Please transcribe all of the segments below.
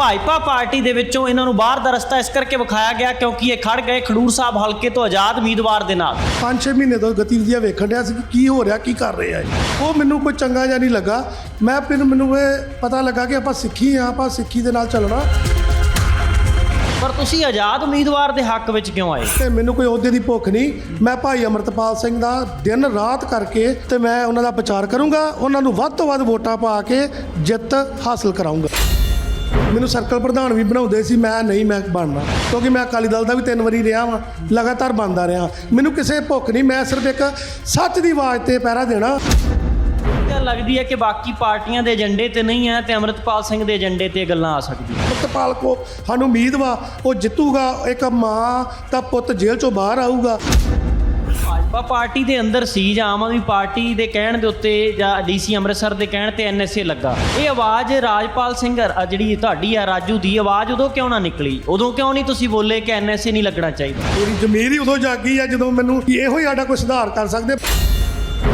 Bhajpa party ਦੇ ਵਿੱਚੋਂ ਇਹਨਾਂ ਨੂੰ ਬਾਹਰ ਦਾ ਰਸਤਾ ਇਸ ਕਰਕੇ ਵਿਖਾਇਆ ਗਿਆ ਕਿਉਂਕਿ ਇਹ ਖੜ ਗਏ ਖਡੂਰ ਸਾਹਿਬ ਹਲਕੇ ਤੋਂ ਆਜ਼ਾਦ ਉਮੀਦਵਾਰ ਦੇ ਨਾਲ। ਪੰਜ ਛੇ ਮਹੀਨੇ ਤੋਂ ਗਤੀਵਿਧੀਆਂ ਵੇਖਣ ਡਿਆ ਸੀ ਕਿ ਕੀ ਹੋ ਰਿਹਾ ਕੀ ਕਰ ਰਹੇ ਆ। ਉਹ ਮੈਨੂੰ ਕੋਈ ਚੰਗਾ ਜਿਹਾ ਨਹੀਂ ਲੱਗਾ। ਮੈਂ ਫਿਰ ਮੈਨੂੰ ਇਹ ਪਤਾ ਲੱਗਾ ਕਿ ਆਪਾਂ ਸਿੱਖੀ ਆ ਆਪਾਂ ਸਿੱਖੀ ਦੇ ਨਾਲ ਚੱਲਣਾ। ਪਰ ਤੁਸੀਂ ਆਜ਼ਾਦ ਉਮੀਦਵਾਰ ਦੇ ਹੱਕ ਵਿੱਚ ਕਿਉਂ ਆਏ? ਤੇ ਮੈਨੂੰ ਕੋਈ ਅਹੁਦੇ ਦੀ ਭੁੱਖ ਨਹੀਂ। ਮੈਂ ਭਾਈ ਅਮਰਤਪਾਲ ਸਿੰਘ ਦਾ ਦਿਨ ਰਾਤ ਕਰਕੇ ਤੇ ਮੈਂ ਉਹਨਾਂ ਦਾ ਪ੍ਰਚਾਰ ਕਰੂੰਗਾ। ਉਹਨਾਂ ਨੂੰ ਵੱਧ ਤੋਂ ਵੱਧ ਵੋਟਾਂ ਪਾ ਕੇ ਜਿੱਤ ਹਾਸਲ ਕਰਾਉਂਗਾ ਮੈਨੂੰ ਸਰਕਲ ਪ੍ਰਧਾਨ ਵੀ ਬਣਾਉਂਦੇ ਸੀ ਮੈਂ ਨਹੀਂ ਮੈਂ ਬਣਨਾ। ਕਿਉਂਕਿ ਮੈਂ ਅਕਾਲੀ ਦਲ ਦਾ ਵੀ ਤਿੰਨ ਵਾਰੀ ਰਿਹਾ ਵਾਂ ਲਗਾਤਾਰ ਬਣਦਾ ਰਿਹਾ। ਮੈਨੂੰ ਕਿਸੇ ਭੁੱਖ ਨਹੀਂ ਮੈਂ ਸਿਰਫ ਇੱਕ ਸੱਚ ਦੀ ਆਵਾਜ਼ ਤੇ ਪਹਿਰਾ ਦੇਣਾ। ਇਹ ਲੱਗਦੀ ਹੈ ਕਿ ਬਾਕੀ ਪਾਰਟੀਆਂ ਦੇ ਏਜੰਡੇ ਤੇ ਨਹੀਂ ਹੈ ਤੇ ਅਮਰਿਤਪਾਲ ਸਿੰਘ ਦੇ ਏਜੰਡੇ ਤੇ ਗੱਲਾਂ ਆ ਸਕਦੀਆਂ? ਅਮਰਤਪਾਲ ਕੋ ਸਾਨੂੰ ਉਮੀਦ ਵਾ ਉਹ ਜਿੱਤੂਗਾ ਇੱਕ ਮਾਂ ਦਾ ਪੁੱਤ ਜੇਲ੍ਹ ਚੋਂ ਬਾਹਰ ਆਊਗਾ। ਭਾਜਪਾ ਪਾਰਟੀ ਦੇ ਅੰਦਰ ਸੀ ਜਾਂ ਆਮ ਆਦਮੀ ਪਾਰਟੀ ਦੇ ਕਹਿਣ ਦੇ ਉੱਤੇ ਜਾਂ ਡੀਸੀ ਅੰਮ੍ਰਿਤਸਰ ਦੇ ਕਹਿਣ ਤੇ ਐਨਐਸਏ ਲੱਗਾ। ਇਹ ਆਵਾਜ਼ ਰਾਜਪਾਲ ਸਿੰਘ ਜਿਹੜੀ ਤੁਹਾਡੀ ਆ ਰਾਜੂ ਦੀ ਆਵਾਜ਼ ਉਦੋਂ ਕਿਉਂ ਨਾ ਨਿਕਲੀ? ਉਦੋਂ ਕਿਉਂ ਨਹੀਂ ਤੁਸੀਂ ਬੋਲੇ ਕਿ ਐਨਐਸਏ ਨਹੀਂ ਲੱਗਣਾ ਚਾਹੀਦਾ? ਮੇਰੀ ਜ਼ਮੀਰ ਹੀ ਉਦੋਂ ਜਾਗੀ ਆ ਜਦੋਂ ਮੈਨੂੰ ਕਿ ਇਹੋ ਹੀ ਸਾਡਾ ਕੋਈ ਸੁਧਾਰ ਕਰ ਸਕਦੇ।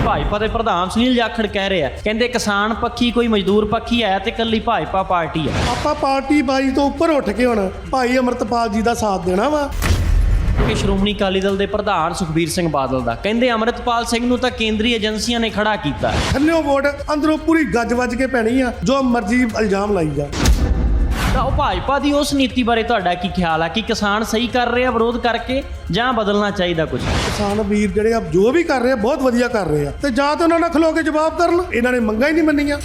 ਭਾਜਪਾ ਦੇ ਪ੍ਰਧਾਨ ਸੁਨੀਲ ਜਾਖੜ ਕਹਿ ਰਹੇ ਕਹਿੰਦੇ ਕਿਸਾਨ ਪੱਖੀ ਕੋਈ ਮਜ਼ਦੂਰ ਪੱਖੀ ਆਇਆ ਤੇ ਕੱਲੀ ਭਾਜਪਾ ਪਾਰਟੀ ਆ ਆਪਾਂ ਪਾਰਟੀ ਬਾਜੀ ਤੋਂ ਉੱਪਰ ਉੱਠ ਕੇ ਹੁਣ ਭਾਈ ਅਮਰਤਪਾਲ ਜੀ ਦਾ ਸਾਥ ਦੇਣਾ ਵਾ। ਕਿ ਸ਼੍ਰੋਮਣੀ ਅਕਾਲੀ ਦਲ ਦੇ ਪ੍ਰਧਾਨ ਸੁਖਬੀਰ ਸਿੰਘ ਬਾਦਲ ਦਾ। ਕਹਿੰਦੇ ਅਮਰਿਤਪਾਲ ਸਿੰਘ ਨੂੰ ਤਾਂ ਕੇਂਦਰੀ ਏਜੰਸੀਆਂ ਨੇ ਖੜਾ ਕੀਤਾ। ਥੱਲਿਓ ਵੋਟ ਅੰਦਰੋਂ ਪੂਰੀ ਗੱਜ ਵੱਜ ਕੇ ਪੈਣੀ ਆ ਜੋ ਮਰਜ਼ੀ ਇਲਜ਼ਾਮ ਲਾਈ ਜਾ। ਤਾਂ ਉਹ ਭਾਜਪਾ ਦੀ ਉਸ ਨੀਤੀ ਬਾਰੇ ਤੁਹਾਡਾ ਕੀ ਖਿਆਲ ਆ? ਕਿ ਕਿਸਾਨ ਸਹੀ ਕਰ ਰਹੇ ਆ ਵਿਰੋਧ ਕਰਕੇ ਜਾਂ ਬਦਲਣਾ ਚਾਹੀਦਾ ਕੁਝ ਕਿਸਾਨ ਵੀਰ ਜਿਹੜੇ ਆ ਜੋ ਵੀ ਕਰ ਰਹੇ ਆ ਬਹੁਤ ਵਧੀਆ ਕਰ ਰਹੇ ਆ। ਤੇ ਜਾਂ ਤਾਂ ਉਹਨਾਂ ਨਾਲ ਖਲੋ ਕੇ ਜਵਾਬ ਕਰਨ ਇਹਨਾਂ ਨੇ ਮੰਗਾਂ ਹੀ ਨਹੀਂ ਮੰਨੀਆਂ।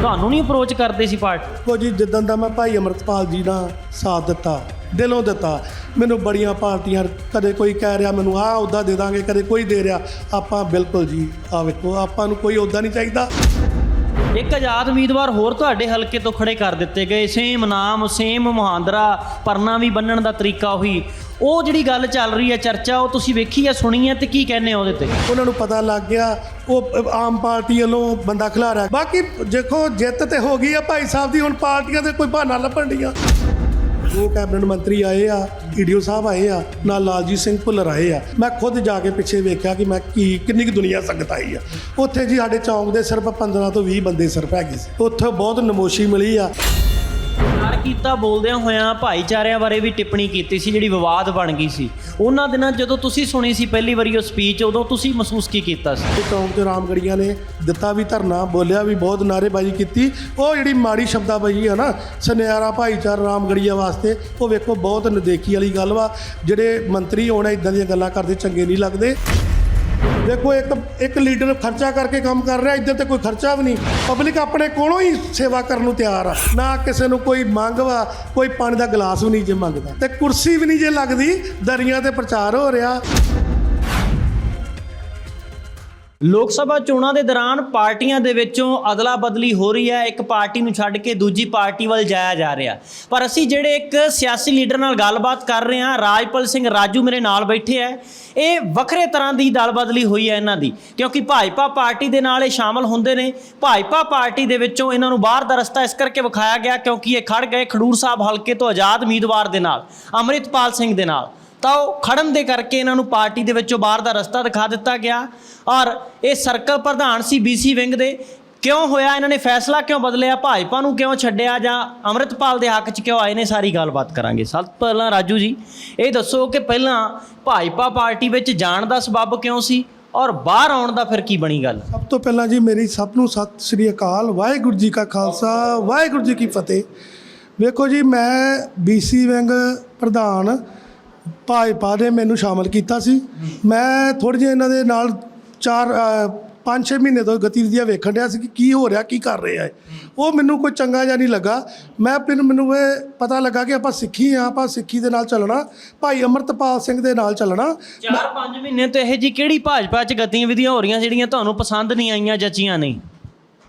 ਤੁਹਾਨੂੰ ਨਹੀਂ ਅਪਰੋਚ ਕਰਦੇ ਸੀ ਪਾਰਟੀ? ਕੋ ਜੀ ਜਿੱਦਾਂ ਦਾ ਮੈਂ ਭਾਈ ਅਮਰਤਪਾਲ ਜੀ ਦਾ ਸਾਥ ਦਿੱਤਾ ਦਿਲੋਂ ਦਿੱਤਾ। ਮੈਨੂੰ ਬੜੀਆਂ ਪਾਰਟੀਆਂ ਕਦੇ ਕੋਈ ਕਹਿ ਰਿਹਾ ਮੈਨੂੰ ਆਹ ਅਹੁਦਾ ਦੇ ਦਾਂਗੇ। ਕਦੇ ਕੋਈ ਦੇ ਰਿਹਾ ਆਪਾਂ ਬਿਲਕੁਲ ਜੀ ਆ ਵੇਖੋ ਆਪਾਂ ਨੂੰ ਕੋਈ ਅਹੁਦਾ ਨਹੀਂ ਚਾਹੀਦਾ। ਇੱਕ ਆਜ਼ਾਦ ਉਮੀਦਵਾਰ ਹੋਰ ਤੁਹਾਡੇ ਹਲਕੇ ਤੋਂ ਖੜੇ ਕਰ ਦਿੱਤੇ ਗਏ। ਸੇਮ ਨਾਮ ਸੇਮ ਮੁਹਾਂਦਰਾ ਪਰਨਾ ਵੀ ਬੰਨਣ ਦਾ ਤਰੀਕਾ ਉਹੀ। ਉਹ ਜਿਹੜੀ ਗੱਲ ਚੱਲ ਰਹੀ ਹੈ ਚਰਚਾ ਉਹ ਤੁਸੀਂ ਵੇਖੀ ਹੈ ਸੁਣੀ ਹੈ ਤੇ ਕੀ ਕਹਿੰਦੇ ਹੋ ਉਹਦੇ ਤੇ? ਉਹਨਾਂ ਨੂੰ ਪਤਾ ਲੱਗ ਗਿਆ ਉਹ ਆਮ ਪਾਰਟੀ ਵੱਲੋਂ ਬੰਦਾ ਖਿਲਾ ਰਿਹਾ ਬਾਕੀ ਦੇਖੋ ਜਿੱਤ ਤੇ ਹੋ ਗਈ ਆ ਭਾਈ ਸਾਹਿਬ ਦੀ ਹੁਣ ਪਾਰਟੀਆਂ ਦੇ ਕੋਈ ਬਹਾਨਾ ਲੱਭਣ ਡੀਆਂ। ਦੋ ਕੈਬਨਿਟ ਮੰਤਰੀ ਆਏ ਆ ਈਡੀਓ ਸਾਹਿਬ ਆਏ ਆ, ਨਾਲ ਲਾਲਜੀਤ ਸਿੰਘ ਭੁੱਲਰ ਆਏ ਆ। ਮੈਂ ਖੁਦ ਜਾ ਕੇ ਪਿੱਛੇ ਵੇਖਿਆ ਕਿ ਮੈਂ ਕੀ ਕਿੰਨੀ ਕੁ ਦੁਨੀਆ ਸੰਗਤ ਆਈ ਆ। ਉੱਥੇ ਜੀ ਸਾਡੇ ਚੌਂਕ ਦੇ ਸਿਰਫ 15 ਤੋਂ 20 ਬੰਦੇ ਸਿਰਫ ਹੈਗੇ ਸੀ। ਉੱਥੇ ਬਹੁਤ ਨਮੋਸ਼ੀ ਮਿਲੀ ਆ। ਪਿਆਰ ਕੀਤਾ, ਬੋਲਦਿਆਂ ਹੋਇਆਂ ਭਾਈਚਾਰਿਆਂ ਬਾਰੇ ਵੀ ਟਿੱਪਣੀ ਕੀਤੀ ਸੀ, ਜਿਹੜੀ ਵਿਵਾਦ ਬਣ ਗਈ ਸੀ। ਉਹਨਾਂ ਦਿਨਾਂ ਜਦੋਂ ਤੁਸੀਂ ਸੁਣੀ ਸੀ ਪਹਿਲੀ ਵਾਰੀ ਉਹ ਸਪੀਚ ਉਦੋਂ ਤੁਸੀਂ ਮਹਿਸੂਸ ਕੀ ਕੀਤਾ ਸੀ? ਤੇ ਚੌਂਕ ਤੇ ਰਾਮਗੜੀਆਂ ਨੇ ਦਿੱਤਾ ਵੀ ਧਰਨਾ, ਬੋਲਿਆ ਵੀ ਬਹੁਤ ਨਾਅਰੇਬਾਜ਼ੀ ਕੀਤੀ। ਉਹ ਜਿਹੜੀ ਮਾੜੀ ਸ਼ਬਦਾਬਾਜ਼ੀ ਹੈ ਨਾ, ਸੁਨਿਆਰਾ ਭਾਈਚਾਰਾ ਰਾਮਗੜੀਆਂ ਵਾਸਤੇ, ਉਹ ਵੇਖੋ ਬਹੁਤ ਨਦੇਖੀ ਵਾਲੀ ਗੱਲ ਵਾ। ਜਿਹੜੇ ਮੰਤਰੀ ਹੋਣ ਇਦਾਂ ਦੀਆਂ ਗੱਲਾਂ ਕਰਦੇ, ਚੰਗੇ ਨਹੀਂ ਲੱਗਦੇ। ਦੇਖੋ ਇੱਕ ਇੱਕ ਲੀਡਰ ਖਰਚਾ ਕਰਕੇ ਕੰਮ ਕਰ ਰਿਹਾ, ਇੱਧਰ ਤੇ ਕੋਈ ਖਰਚਾ ਵੀ ਨਹੀਂ। ਪਬਲਿਕ ਆਪਣੇ ਕੋਲੋਂ ਹੀ ਸੇਵਾ ਕਰਨ ਨੂੰ ਤਿਆਰ ਆ। ਨਾ ਕਿਸੇ ਨੂੰ ਕੋਈ ਮੰਗ ਵਾ, ਕੋਈ ਪਾਣੀ ਦਾ ਗਲਾਸ ਵੀ ਨਹੀਂ ਜੇ ਮੰਗਦਾ। ਤੇ ਕੁਰਸੀ ਵੀ ਨਹੀਂ ਜੇ ਲੱਗਦੀ, ਦਰੀਆਂ ਤੇ ਪ੍ਰਚਾਰ ਹੋ ਰਿਹਾ। ਲੋਕ ਸਭਾ ਚੋਣਾਂ ਦੇ ਦੌਰਾਨ ਪਾਰਟੀਆਂ ਦੇ ਵਿੱਚੋਂ ਅਦਲਾ ਬਦਲੀ ਹੋ ਰਹੀ ਹੈ। ਇੱਕ ਪਾਰਟੀ ਨੂੰ ਛੱਡ ਕੇ ਦੂਜੀ ਪਾਰਟੀ ਵੱਲ ਜਾਇਆ ਜਾ ਰਿਹਾ। ਪਰ ਅਸੀਂ ਜਿਹੜੇ ਇੱਕ ਸਿਆਸੀ ਲੀਡਰ ਨਾਲ ਗੱਲਬਾਤ ਕਰ ਰਹੇ ਹਾਂ, ਰਾਜਪਾਲ ਸਿੰਘ ਰਾਜੂ ਮੇਰੇ ਨਾਲ ਬੈਠੇ ਹੈ। ਇਹ ਵੱਖਰੇ ਤਰ੍ਹਾਂ ਦੀ ਦਲ ਬਦਲੀ ਹੋਈ ਹੈ ਇਹਨਾਂ ਦੀ, ਕਿਉਂਕਿ ਭਾਜਪਾ ਪਾਰਟੀ ਦੇ ਨਾਲ ਇਹ ਸ਼ਾਮਲ ਹੁੰਦੇ ਨੇ। ਭਾਜਪਾ ਪਾਰਟੀ ਦੇ ਵਿੱਚੋਂ ਇਹਨਾਂ ਨੂੰ ਬਾਹਰ ਦਾ ਰਸਤਾ ਇਸ ਕਰਕੇ ਵਿਖਾਇਆ ਗਿਆ ਕਿਉਂਕਿ ਇਹ ਖੜ ਗਏ ਖਡੂਰ ਸਾਹਿਬ ਹਲਕੇ ਤੋਂ ਆਜ਼ਾਦ ਉਮੀਦਵਾਰ ਦੇ ਨਾਲ, ਅੰਮ੍ਰਿਤਪਾਲ ਸਿੰਘ ਦੇ ਨਾਲ। ਤਾਂ ਉਹ ਖੜਨ ਦੇ ਕਰਕੇ ਇਹਨਾਂ ਨੂੰ ਪਾਰਟੀ ਦੇ ਵਿੱਚੋਂ ਬਾਹਰ ਦਾ ਰਸਤਾ ਦਿਖਾ ਦਿੱਤਾ ਗਿਆ। ਔਰ ਇਹ ਸਰਕਲ ਪ੍ਰਧਾਨ ਸੀ ਬੀਸੀ ਵਿੰਗ ਦੇ। ਕਿਉਂ ਹੋਇਆ? ਇਹਨਾਂ ਨੇ ਫੈਸਲਾ ਕਿਉਂ ਬਦਲਿਆ? ਭਾਜਪਾ ਨੂੰ ਕਿਉਂ ਛੱਡਿਆ ਜਾਂ ਅੰਮ੍ਰਿਤਪਾਲ ਦੇ ਹੱਕ 'ਚ ਕਿਉਂ ਆਏ ਨੇ? ਸਾਰੀ ਗੱਲਬਾਤ ਕਰਾਂਗੇ। ਸਭ ਤੋਂ ਪਹਿਲਾਂ ਰਾਜੂ ਜੀ, ਇਹ ਦੱਸੋ ਕਿ ਪਹਿਲਾਂ ਭਾਜਪਾ ਪਾਰਟੀ ਵਿੱਚ ਜਾਣ ਦਾ ਸਬਬ ਕਿਉਂ ਸੀ? ਔਰ ਬਾਹਰ ਆਉਣ ਦਾ ਫਿਰ ਕੀ ਬਣੀ ਗੱਲ? ਸਭ ਤੋਂ ਪਹਿਲਾਂ ਜੀ, ਮੇਰੀ ਸਭ ਨੂੰ ਸਤਿ ਸ੍ਰੀ ਅਕਾਲ। ਵਾਹਿਗੁਰੂ ਜੀ ਕਾ ਖਾਲਸਾ, ਵਾਹਿਗੁਰੂ ਜੀ ਕੀ ਫਤਿਹ। ਵੇਖੋ ਜੀ, ਮੈਂ ਬੀਸੀ ਵਿੰਗ ਪ੍ਰਧਾਨ ਭਾਜਪਾ ਨੇ ਮੈਨੂੰ ਸ਼ਾਮਲ ਕੀਤਾ ਸੀ। ਮੈਂ ਥੋੜ੍ਹੇ ਜਿਹੇ ਇਹਨਾਂ ਦੇ ਨਾਲ ਚਾਰ ਅ, ਪੰਜ ਛੇ ਮਹੀਨੇ ਤੋਂ ਗਤੀਵਿਧੀਆਂ ਵੇਖਣ ਡਿਆ ਸੀ ਕਿ ਕੀ ਹੋ ਰਿਹਾ ਕੀ ਕਰ ਰਹੇ ਇਹ। ਉਹ ਮੈਨੂੰ ਕੋਈ ਚੰਗਾ ਜਿਹਾ ਨਹੀਂ ਲੱਗਾ। ਮੈਂ ਫਿਰ ਮੈਨੂੰ ਇਹ ਪਤਾ ਲੱਗਾ ਕਿ ਆਪਾਂ ਸਿੱਖੀ ਆ ਆਪਾਂ ਸਿੱਖੀ ਦੇ ਨਾਲ ਚੱਲਣਾ। ਭਾਈ ਅਮਰਤਪਾਲ ਸਿੰਘ ਦੇ ਨਾਲ ਚੱਲਣਾ। 4-5 ਮਹੀਨੇ ਤੋਂ ਇਹ ਜੀ ਕਿਹੜੀ ਭਾਜਪਾ 'ਚ ਗਤੀਵਿਧੀਆਂ ਹੋ ਰਹੀਆਂ ਜਿਹੜੀਆਂ ਤੁਹਾਨੂੰ ਪਸੰਦ ਨਹੀਂ ਆਈਆਂ ਜੱਚੀਆਂ ਨਹੀਂ?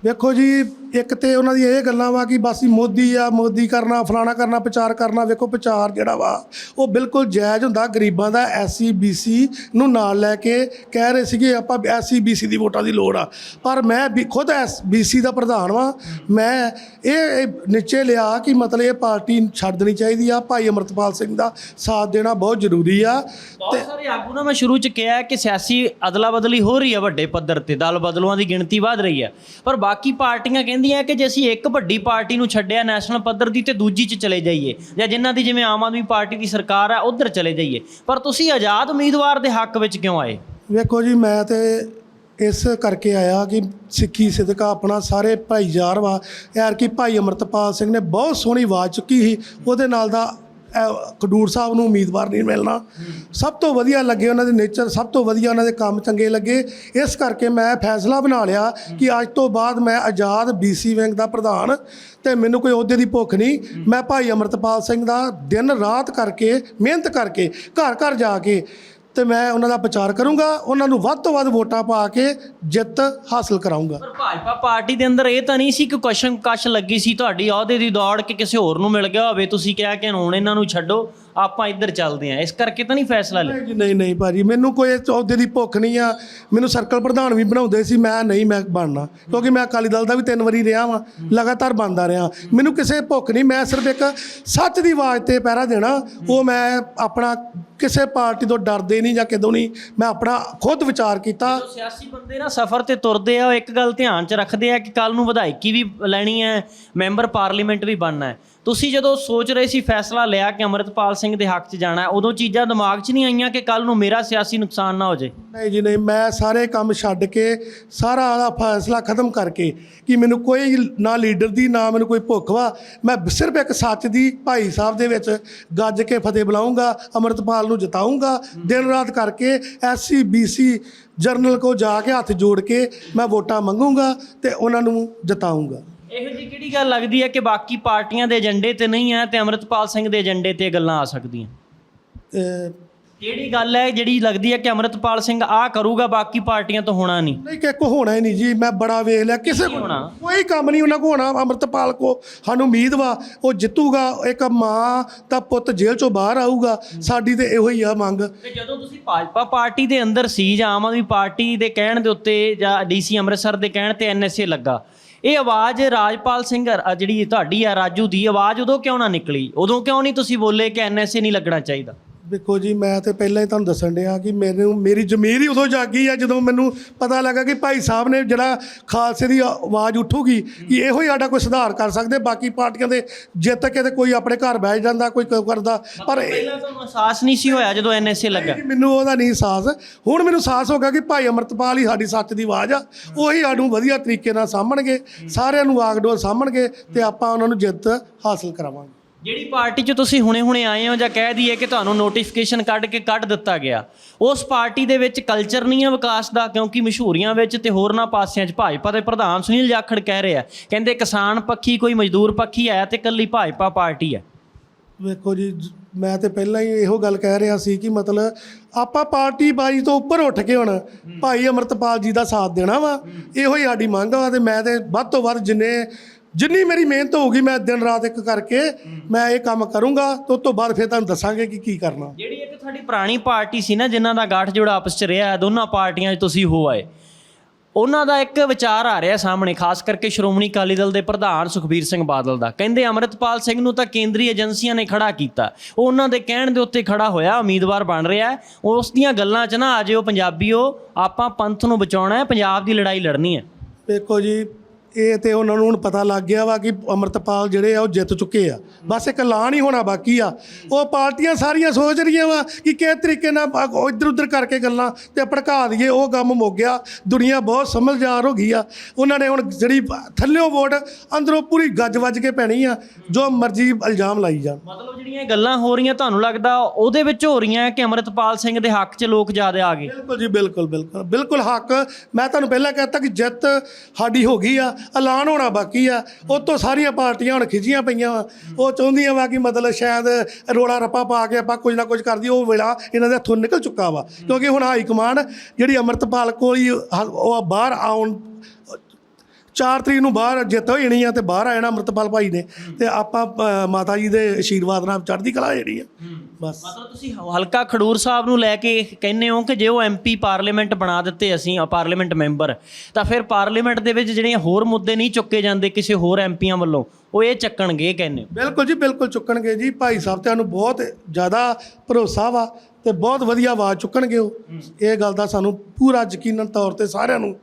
ਵੇਖੋ ਜੀ ਇੱਕ ਤੇ ਉਹਨਾਂ ਦੀ ਇਹ ਗੱਲਾਂ ਵਾ ਕਿ ਬਸ ਹੀ ਮੋਦੀ ਆ ਮੋਦੀ ਕਰਨਾ ਫਲਾਣਾ ਕਰਨਾ ਪ੍ਰਚਾਰ ਕਰਨਾ ਵੇਖੋ ਪ੍ਰਚਾਰ ਜਿਹੜਾ ਵਾ ਉਹ ਬਿਲਕੁਲ ਜਾਇਜ਼ ਹੁੰਦਾ ਗਰੀਬਾਂ ਦਾ ਐਸਸੀ ਬੀਸੀ ਨੂੰ ਨਾਲ ਲੈ ਕੇ ਕਹਿ ਰਹੇ ਸੀਗੇ ਆਪਾਂ ਐਸਸੀ ਬੀਸੀ ਦੀ ਵੋਟਾਂ ਦੀ ਲੋੜ ਆ। ਪਰ ਮੈਂ ਵੀ ਖੁਦ ਐਸ ਬੀਸੀ ਦਾ ਪ੍ਰਧਾਨ ਵਾਂ। ਮੈਂ ਇਹ ਨਿਸ਼ਚੈ ਲਿਆ ਕਿ ਮਤਲਬ ਇਹ ਪਾਰਟੀ ਛੱਡ ਦੇਣੀ ਚਾਹੀਦੀ ਆ। ਭਾਈ ਅਮਰਤਪਾਲ ਸਿੰਘ ਦਾ ਸਾਥ ਦੇਣਾ ਬਹੁਤ ਜ਼ਰੂਰੀ ਆ। ਬਹੁਤ ਸਾਰੇ ਆਗੂ ਨਾ ਮੈਂ ਸ਼ੁਰੂ ਚ ਕਿਹਾ ਕਿ ਸਿਆਸੀ ਅਦਲਾ ਬਦਲੀ ਹੋ ਰਹੀ ਹੈ ਵੱਡੇ ਪੱਧਰ ਤੇ। ਦਲ ਬਦਲੂਆਂ ਦੀ ਗਿਣਤੀ ਵਧ ਰਹੀ ਹੈ ਪਰ ਬਾਕੀ ਪਾਰਟੀਆਂ ਕਹਿੰਦੀਆਂ ਕਹਿੰਦੀਆਂ ਕਿ ਜੇ ਅਸੀਂ ਇੱਕ ਵੱਡੀ ਪਾਰਟੀ ਨੂੰ ਛੱਡਿਆ ਨੈਸ਼ਨਲ ਪੱਧਰ ਦੀ ਤੇ ਦੂਜੀ 'ਚ ਚਲੇ ਜਾਈਏ, ਜਾਂ ਜਿਨ੍ਹਾਂ ਦੀ ਜਿਵੇਂ ਆਮ ਆਦਮੀ ਪਾਰਟੀ ਦੀ ਸਰਕਾਰ ਆ ਉਧਰ ਚਲੇ ਜਾਈਏ। ਪਰ ਤੁਸੀਂ ਆਜ਼ਾਦ ਉਮੀਦਵਾਰ ਦੇ ਹੱਕ ਵਿੱਚ ਕਿਉਂ ਆਏ? ਵੇਖੋ ਜੀ, ਮੈਂ ਤੇ ਇਸ ਕਰਕੇ ਆਇਆ ਕਿ ਸਿੱਖੀ, ਸਿਦਕਾ ਆਪਣਾ ਸਾਰੇ ਭਾਈਚਾਰ ਵਾ। ਯਾਰ ਕਿ ਭਾਈ ਅਮਰਤਪਾਲ ਸਿੰਘ ਨੇ ਬਹੁਤ ਸੋਹਣੀ ਆਵਾਜ਼ ਚੁੱਕੀ ਸੀ। ਉਹਦੇ ਨਾਲ ਦਾ ਇਹ ਖਡੂਰ ਸਾਹਿਬ ਨੂੰ ਉਮੀਦਵਾਰ ਨਹੀਂ ਮਿਲਣਾ। ਸਭ ਤੋਂ ਵਧੀਆ ਲੱਗੇ ਉਹਨਾਂ ਦੇ ਨੇਚਰ, ਸਭ ਤੋਂ ਵਧੀਆ ਉਹਨਾਂ ਦੇ ਕੰਮ ਚੰਗੇ ਲੱਗੇ। ਇਸ ਕਰਕੇ ਮੈਂ ਫੈਸਲਾ ਬਣਾ ਲਿਆ ਕਿ ਅੱਜ ਤੋਂ ਬਾਅਦ ਮੈਂ ਆਜ਼ਾਦ ਬੀਸੀ ਵਿੰਗ ਦਾ ਪ੍ਰਧਾਨ ਤੇ ਮੈਨੂੰ ਕੋਈ ਅਹੁਦੇ ਦੀ ਭੁੱਖ ਨਹੀਂ। ਮੈਂ ਭਾਈ ਅਮਰਤਪਾਲ ਸਿੰਘ ਦਾ ਦਿਨ ਰਾਤ ਕਰਕੇ, ਮਿਹਨਤ ਕਰਕੇ ਘਰ ਘਰ ਜਾ ਕੇ ਤੇ ਮੈਂ ਉਹਨਾਂ ਦਾ ਪ੍ਰਚਾਰ ਕਰੂੰਗਾ ਉਹਨਾਂ ਨੂੰ ਵੱਧ ਤੋਂ ਵੱਧ ਵੋਟਾਂ ਪਾ ਕੇ ਜਿੱਤ ਹਾਸਲ ਕਰਾਉਂਗਾ ਪਰ ਭਾਜਪਾ ਪਾਰਟੀ ਦੇ ਅੰਦਰ ਇਹ ਤਾਂ ਨਹੀਂ ਸੀ ਕਿ ਕਸ਼ਨ ਕਸ਼ ਲੱਗੀ ਸੀ ਤੁਹਾਡੀ ਅਹੁਦੇ ਦੀ ਦੌੜ ਕਿ ਕਿਸੇ ਹੋਰ ਨੂੰ ਮਿਲ ਗਿਆ ਹੋਵੇ ਤੁਸੀਂ ਕਿਹਾ ਕਿ ਹੁਣ ਇਹਨਾਂ ਨੂੰ ਛੱਡੋ ਆਪਾਂ ਇੱਧਰ ਚੱਲਦੇ ਆਂ ਇਸ ਕਰਕੇ ਤਾਂ ਨਹੀਂ ਫੈਸਲਾ ਲਿਆ? ਨਹੀਂ ਨਹੀਂ ਨਹੀਂ ਭਾਜੀ ਮੈਨੂੰ ਕੋਈ ਇਸ ਅਹੁਦੇ ਦੀ ਭੁੱਖ ਨਹੀਂ ਆ। ਮੈਨੂੰ ਸਰਕਲ ਪ੍ਰਧਾਨ ਵੀ ਬਣਾਉਂਦੇ ਸੀ ਮੈਂ ਨਹੀਂ ਮੈਂ ਬਣਨਾ। ਕਿਉਂਕਿ ਮੈਂ ਅਕਾਲੀ ਦਲ ਦਾ ਵੀ ਤਿੰਨ ਵਾਰੀ ਰਿਹਾ ਵਾਂ ਲਗਾਤਾਰ ਬਣਦਾ ਰਿਹਾ। ਮੈਨੂੰ ਕਿਸੇ ਭੁੱਖ ਨਹੀਂ ਮੈਂ ਸਿਰਫ ਇੱਕ ਸੱਚ ਦੀ ਆਵਾਜ਼ ਤੇ ਪਹਿਰਾ ਦੇਣਾ ਉਹ ਮੈਂ ਆਪਣਾ ਕਿਸੇ ਪਾਰਟੀ ਤੋਂ ਡਰਦੇ ਨਹੀਂ ਜਾਂ ਕਿਦੋਂ ਨਹੀਂ ਮੈਂ ਆਪਣਾ ਖੁਦ ਵਿਚਾਰ ਕੀਤਾ। ਸਿਆਸੀ ਬੰਦੇ ਨਾ ਸਫ਼ਰ ਤੇ ਤੁਰਦੇ ਆ ਉਹ ਇੱਕ ਗੱਲ ਧਿਆਨ 'ਚ ਰੱਖਦੇ ਆ ਕਿ ਕੱਲ ਨੂੰ ਵਿਧਾਇਕੀ ਵੀ ਲੈਣੀ ਹੈ ਮੈਂਬਰ ਪਾਰਲੀਮੈਂਟ ਵੀ ਬਣਨਾ ਹੈ। ਤੁਸੀਂ ਜਦੋਂ ਸੋਚ ਰਹੇ ਸੀ ਫੈਸਲਾ ਲਿਆ ਕਿ ਅਮਰਿਤਪਾਲ ਸਿੰਘ ਦੇ ਹੱਕ 'ਚ ਜਾਣਾ ਹੈ ਉਦੋਂ ਚੀਜ਼ਾਂ ਦਿਮਾਗ 'ਚ ਨਹੀਂ ਆਈਆਂ ਕਿ ਕੱਲ ਨੂੰ ਮੇਰਾ ਸਿਆਸੀ ਨੁਕਸਾਨ ਨਾ ਹੋ ਜੇ ਨਹੀਂ ਜੀ ਨਹੀਂ ਮੈਂ ਸਾਰੇ ਕੰਮ ਛੱਡ ਕੇ ਸਾਰਾ ਦਾ ਫੈਸਲਾ ਖਤਮ ਕਰਕੇ ਕਿ ਮੈਨੂੰ ਕੋਈ ਨਾ ਲੀਡਰ ਦੀ ਨਾ ਮੈਨੂੰ ਕੋਈ ਭੁੱਖ ਵਾ ਮੈਂ ਸਿਰਫ ਇੱਕ ਸੱਚ ਦੀ ਭਾਈ ਸਾਹਿਬ ਦੇ ਵਿੱਚ ਗੱਜ ਕੇ ਫਤਿਹ ਬੁਲਾਉਂਗਾ ਅਮਰਤਪਾਲ ਨੂੰ ਜਿਤਾਉਂਗਾ। ਦਿਨ ਰਾਤ ਕਰਕੇ ਐਸਸੀ ਬੀਸੀ ਜਰਨਲ ਕੋ ਜਾ ਕੇ ਹੱਥ ਜੋੜ ਕੇ ਮੈਂ ਵੋਟਾਂ ਮੰਗੂੰਗਾ ਤੇ ਉਹਨਾਂ ਨੂੰ ਜਿਤਾਉਂਗਾ। ਇਹੋ ਜਿਹੀ ਕਿਹੜੀ ਗੱਲ ਲੱਗਦੀ ਹੈ ਕਿ ਬਾਕੀ ਪਾਰਟੀਆਂ ਦੇ ਏਜੰਡੇ ਤੇ ਨਹੀਂ ਹੈ ਤੇ ਅਮਰਿਤਪਾਲ ਸਿੰਘ ਦੇ ਏਜੰਡੇ ਤੇ ਗੱਲਾਂ ਆ ਸਕਦੀਆਂ? ਕਿਹੜੀ ਗੱਲ ਹੈ ਜਿਹੜੀ ਲੱਗਦੀ ਹੈ ਕਿ ਅਮਰਿਤਪਾਲ ਸਿੰਘ ਆ ਕਰੂਗਾ ਬਾਕੀ ਪਾਰਟੀਆਂ ਤੋਂ ਹੋਣਾ ਨਹੀਂ? ਨਹੀਂ ਕਿ ਕੋ ਹੋਣਾ ਹੀ ਨਹੀਂ ਜੀ ਮੈਂ ਬੜਾ ਵੇਖ ਲਿਆ। ਕਿਸੇ ਕੋਲ ਹੋਣਾ? ਕੋਈ ਕੰਮ ਨਹੀਂ ਉਹਨਾਂ ਕੋ ਹੋਣਾ। ਅਮਰਤਪਾਲ ਕੋ ਸਾਨੂੰ ਉਮੀਦ ਵਾ ਉਹ ਜਿੱਤੂਗਾ ਇੱਕ ਮਾਂ ਤਾਂ ਪੁੱਤ ਜੇਲ੍ਹ ਚੋਂ ਬਾਹਰ ਆਊਗਾ ਸਾਡੀ ਤੇ ਇਹੋ ਹੀ ਆ ਮੰਗ। ਤੇ ਜਦੋਂ ਤੁਸੀਂ ਭਾਜਪਾ ਪਾਰਟੀ ਦੇ ਅੰਦਰ ਸੀ ਜਾਂ ਆਮ ਆਦਮੀ ਪਾਰਟੀ ਦੇ ਕਹਿਣ ਦੇ ਉੱਤੇ ਜਾਂ ਡੀਸੀ ਅੰਮ੍ਰਿਤਸਰ ਦੇ ਕਹਿਣ ਤੇ ਐਨਐਸਏ ਲੱਗਾ ਇਹ ਆਵਾਜ਼ ਰਾਜਪਾਲ ਸਿੰਘ ਅ, ਜਿਹੜੀ ਤੁਹਾਡੀ ਆ ਰਾਜੂ ਦੀ ਆਵਾਜ਼ ਉਦੋਂ ਕਿਉਂ ਨਾ ਨਿਕਲੀ? ਉਦੋਂ ਕਿਉਂ ਨਹੀਂ ਤੁਸੀਂ ਬੋਲੇ ਕਿ ਐਨਐਸਏ ਨਹੀਂ ਲੱਗਣਾ ਚਾਹੀਦਾ? ਦੇਖੋ ਜੀ ਮੈਂ ਤੇ ਪਹਿਲਾਂ ਹੀ ਤੁਹਾਨੂੰ ਦੱਸਣ ਡਿਆ ਕਿ ਮੈਨੂੰ ਮੇਰੀ ਜ਼ਮੀਰ ਹੀ ਉਦੋਂ ਜਾਗੀ ਆ ਜਦੋਂ ਮੈਨੂੰ ਪਤਾ ਲੱਗਾ ਕਿ ਭਾਈ ਸਾਹਿਬ ਨੇ ਜਿਹੜਾ ਖਾਲਸੇ ਦੀ ਆਵਾਜ਼ ਉੱਠੂਗੀ ਕਿ ਇਹੋ ਹੀ ਸਾਡਾ ਕੋਈ ਸੁਧਾਰ ਕਰ ਸਕਦੇ ਬਾਕੀ ਪਾਰਟੀਆਂ ਦੇ ਜਿੱਤ ਕੇ ਤੇ ਕੋਈ ਆਪਣੇ ਘਰ ਬਹਿ ਜਾਂਦਾ ਕੋਈ ਕ- ਕਰਦਾ ਪਰ ਪਹਿਲਾਂ ਤੁਹਾਨੂੰ ਅਹਿਸਾਸ ਨਹੀਂ ਸੀ ਹੋਇਆ ਜਦੋਂ ਐਨਐਸਏ ਲੱਗਾ। ਮੈਨੂੰ ਉਹਦਾ ਨਹੀਂ ਸਾਹਸ ਹੁਣ ਮੈਨੂੰ ਸਾਹਸ ਹੋ ਗਿਆ ਕਿ ਭਾਈ ਅਮਰਤਪਾਲ ਹੀ ਸਾਡੀ ਸੱਚ ਦੀ ਆਵਾਜ਼ ਆ। ਉਹੀ ਸਾਨੂੰ ਵਧੀਆ ਤਰੀਕੇ ਨਾਲ ਸਾਂਭਣਗੇ ਸਾਰਿਆਂ ਨੂੰ ਆਗਡੋਰ ਸਾਂਭਣਗੇ ਤੇ ਆਪਾਂ ਉਹਨਾਂ ਨੂੰ ਜਿੱਤ ਹਾਸਲ ਕਰਾਵਾਂਗੇ। ਜਿਹੜੀ ਪਾਰਟੀ 'ਚ ਤੁਸੀਂ ਹੁਣੇ-ਹੁਣੇ ਆਏ ਹੋ ਜਾਂ ਕਹਿ ਦਈਏ ਕਿ ਤੁਹਾਨੂੰ ਨੋਟੀਫਿਕੇਸ਼ਨ ਕੱਢ ਕੇ ਕੱਢ ਦਿੱਤਾ ਗਿਆ, ਉਸ ਪਾਰਟੀ ਦੇ ਵਿੱਚ ਕਲਚਰ ਨਹੀਂ ਹੈ ਵਿਕਾਸ ਦਾ, ਕਿਉਂਕਿ ਮਸ਼ਹੂਰੀਆਂ ਵਿੱਚ ਤੇ ਹੋਰਨਾਂ ਪਾਸਿਆਂ 'ਚ ਭਾਜਪਾ ਦੇ ਪ੍ਰਧਾਨ ਸੁਨੀਲ ਜਾਖੜ ਕਹਿ ਰਹੇ ਆ ਕਹਿੰਦੇ ਕਿਸਾਨ ਪੱਖੀ ਕੋਈ ਮਜ਼ਦੂਰ ਪੱਖੀ ਹੈ ਤੇ ਕੱਲੀ ਭਾਜਪਾ ਪਾਰਟੀ ਹੈ। ਵੇਖੋ ਜੀ ਮੈਂ ਤੇ ਪਹਿਲਾਂ ਹੀ ਇਹੋ ਗੱਲ ਕਹਿ ਰਿਹਾ ਸੀ ਕਿ ਮਤਲਬ ਆਪਾਂ ਪਾਰਟੀ ਬਾਜੀ ਤੋਂ ਉੱਪਰ ਉੱਠ ਕੇ ਹੁਣ ਭਾਈ ਅਮਰਤਪਾਲ ਜੀ ਦਾ ਸਾਥ ਦੇਣਾ ਵਾ, ਇਹੋ ਹੀ ਸਾਡੀ ਮੰਗ ਆ ਤੇ ਮੈਂ ਤੇ ਵੱਧ ਤੋਂ ਵੱਧ ਜਿੰਨੇ ਜਿੰਨੀ ਮੇਰੀ ਮਿਹਨਤ ਹੋਊਗੀ ਮੈਂ ਦਿਨ ਰਾਤ ਇੱਕ ਕਰਕੇ ਮੈਂ ਇਹ ਕੰਮ ਕਰੂੰਗਾ ਤੇ ਉਸ ਤੋਂ ਬਾਅਦ ਫਿਰ ਤੁਹਾਨੂੰ ਦੱਸਾਂਗੇ ਕਿ ਕੀ ਕਰਨਾ। ਜਿਹੜੀ ਇੱਕ ਤੁਹਾਡੀ ਪੁਰਾਣੀ ਪਾਰਟੀ ਸੀ ਨਾ ਜਿਨ੍ਹਾਂ ਦਾ ਗਾਠ ਜੋੜ ਆਪਸ 'ਚ ਰਿਹਾ ਦੋਨਾਂ ਪਾਰਟੀਆਂ 'ਚ ਤੁਸੀਂ ਹੋ ਆਏ। ਉਹਨਾਂ ਦਾ ਇੱਕ ਵਿਚਾਰ ਆ ਰਿਹਾ ਸਾਹਮਣੇ ਖਾਸ ਕਰਕੇ ਸ਼੍ਰੋਮਣੀ ਅਕਾਲੀ ਦਲ ਦੇ ਪ੍ਰਧਾਨ ਸੁਖਬੀਰ ਸਿੰਘ ਬਾਦਲ ਦਾ। ਕਹਿੰਦੇ ਅਮਰਿਤਪਾਲ ਸਿੰਘ ਨੂੰ ਤਾਂ ਕੇਂਦਰੀ ਏਜੰਸੀਆਂ ਨੇ ਖੜਾ ਕੀਤਾ। ਉਹ ਉਹਨਾਂ ਦੇ ਕਹਿਣ ਦੇ ਉੱਤੇ ਖੜਾ ਹੋਇਆ ਉਮੀਦਵਾਰ ਬਣ ਰਿਹਾ ਹੈ। ਉਸ ਦੀਆਂ ਗੱਲਾਂ 'ਚ ਨਾ ਆ ਜਿਓ ਪੰਜਾਬੀਓ ਆਪਾਂ ਪੰਥ ਨੂੰ ਬਚਾਉਣਾ ਹੈ ਪੰਜਾਬ ਦੀ ਲੜਾਈ ਲੜਨੀ ਹੈ। ਵੇਖੋ ਜੀ ਇਹ ਤੇ ਉਹਨਾਂ ਨੂੰ ਹੁਣ ਪਤਾ ਲੱਗ ਗਿਆ ਵਾ ਕਿ ਅਮਰਤਪਾਲ ਜਿਹੜੇ ਆ ਉਹ ਜਿੱਤ ਚੁੱਕੇ ਆ। ਬਸ ਇੱਕ ਐਲਾਨ ਹੀ ਹੋਣਾ ਬਾਕੀ ਆ। ਉਹ ਪਾਰਟੀਆਂ ਸਾਰੀਆਂ ਸੋਚ ਰਹੀਆਂ ਵਾ ਕਿ ਕਿਸ ਤਰੀਕੇ ਨਾਲ ਇੱਧਰ ਉੱਧਰ ਕਰਕੇ ਗੱਲਾਂ ਤੇ ਭੜਕਾ ਦਈਏ ਉਹ ਕੰਮ ਮੁੱਕ ਗਿਆ। ਦੁਨੀਆ ਬਹੁਤ ਸਮਝਦਾਰ ਹੋ ਗਈ ਆ। ਉਹਨਾਂ ਨੇ ਹੁਣ ਜਿਹੜੀ ਥੱਲਿਓਂ ਵੋਟ ਅੰਦਰੋਂ ਪੂਰੀ ਗੱਜ ਵੱਜ ਕੇ ਪੈਣੀ ਆ। ਜੋ ਮਰਜ਼ੀ ਇਲਜ਼ਾਮ ਲਾਈ ਜਾਣ। ਮਤਲਬ ਜਿਹੜੀਆਂ ਗੱਲਾਂ ਹੋ ਰਹੀਆਂ ਤੁਹਾਨੂੰ ਲੱਗਦਾ ਉਹਦੇ ਵਿੱਚ ਹੋ ਰਹੀਆਂ ਕਿ ਅਮਰਿਤਪਾਲ ਸਿੰਘ ਦੇ ਹੱਕ 'ਚ ਲੋਕ ਜ਼ਿਆਦਾ ਆ ਗਏ? ਬਿਲਕੁਲ ਜੀ ਬਿਲਕੁਲ ਬਿਲਕੁਲ। ਬਿਲਕੁਲ ਹੱਕ। ਮੈਂ ਤੁਹਾਨੂੰ ਪਹਿਲਾਂ ਕਹਿਤਾ ਕਿ ਜਿੱਤ ਸਾਡੀ ਹੋ ਗਈ ਆ। ਐਲਾਨ ਹੋਣਾ ਬਾਕੀ ਆ। ਉਹ ਤੋਂ ਸਾਰੀਆਂ ਪਾਰਟੀਆਂ ਹੁਣ ਖਿਜੀਆਂ ਪਈਆਂ ਵਾ। ਉਹ ਚਾਹੁੰਦੀਆਂ ਵਾ ਕਿ ਮਤਲਬ ਸ਼ਾਇਦ ਰੋਲਾ ਰੱਪਾ ਪਾ ਕੇ ਆਪਾਂ ਕੁਝ ਨਾ ਕੁਝ ਕਰਦੀ, ਉਹ ਵੇਲਾ ਇਹਨਾਂ ਦੇ ਹੱਥੋਂ ਨਿਕਲ ਚੁੱਕਾ ਵਾ। ਕਿਉਂਕਿ ਹੁਣ ਹਾਈ ਕਮਾਂਡ ਜਿਹੜੀ ਅਮਰਤਪਾਲ ਕੋਲ ਹੀ ਹ- ਉਹ ਬਾਹਰ ਆਉਣ 4 ਤਰੀਕ ਨੂੰ ਬਾਹਰ ਜਿੱਤ ਹੋ ਜਾਣੀ ਆ ਤੇ ਬਾਹਰ ਆ ਜਾਣਾ ਅਮਰਤਪਾਲ ਭਾਈ ਨੇ ਤੇ ਆਪਾਂ ਅ, ਮਾਤਾ ਜੀ ਦੇ ਆਸ਼ੀਰਵਾਦ ਨਾਲ ਚੜ੍ਹਦੀ ਕਲਾ ਜਿਹੜੀ ਆ। ਬਸ। ਮਤਲਬ ਤੁਸੀਂ ਹਲਕਾ ਖਡੂਰ ਸਾਹਿਬ ਨੂੰ ਲੈ ਕੇ ਕਹਿੰਦੇ ਹੋ ਕਿ ਜੇ ਉਹ ਐਮਪੀ ਪਾਰਲੀਮੈਂਟ ਬਣਾ ਦਿੱਤੇ ਅਸੀਂ ਅ, ਪਾਰਲੀਮੈਂਟ ਮੈਂਬਰ ਤਾਂ ਫਿਰ ਪਾਰਲੀਮੈਂਟ ਦੇ ਵਿੱਚ ਜਿਹੜੀਆਂ ਹੋਰ ਮੁੱਦੇ ਨਹੀਂ ਚੁੱਕੇ ਜਾਂਦੇ ਕਿਸੇ ਹੋਰ ਐਮਪੀਆਂ ਵੱਲੋਂ ਉਹ ਇਹ ਚੱਕਣਗੇ ਕਹਿੰਦੇ ਹੋ? ਬਿਲਕੁਲ ਜੀ ਬਿਲਕੁਲ ਚੁੱਕਣਗੇ ਜੀ। ਭਾਈ ਸਾਹਿਬ ਤੇ ਸਾਨੂੰ ਬਹੁਤ ਜ਼ਿਆਦਾ ਭਰੋਸਾ ਵਾ ਤੇ ਬਹੁਤ ਵਧੀਆ ਆਵਾਜ਼ ਚੁੱਕਣਗੇ ਉਹ। ਇਹ ਗੱਲ ਦਾ ਸਾਨੂੰ ਪੂਰਾ ਯਕੀਨਨ ਤੌਰ ਤੇ ਸਾਰਿਆਂ ਨੂੰ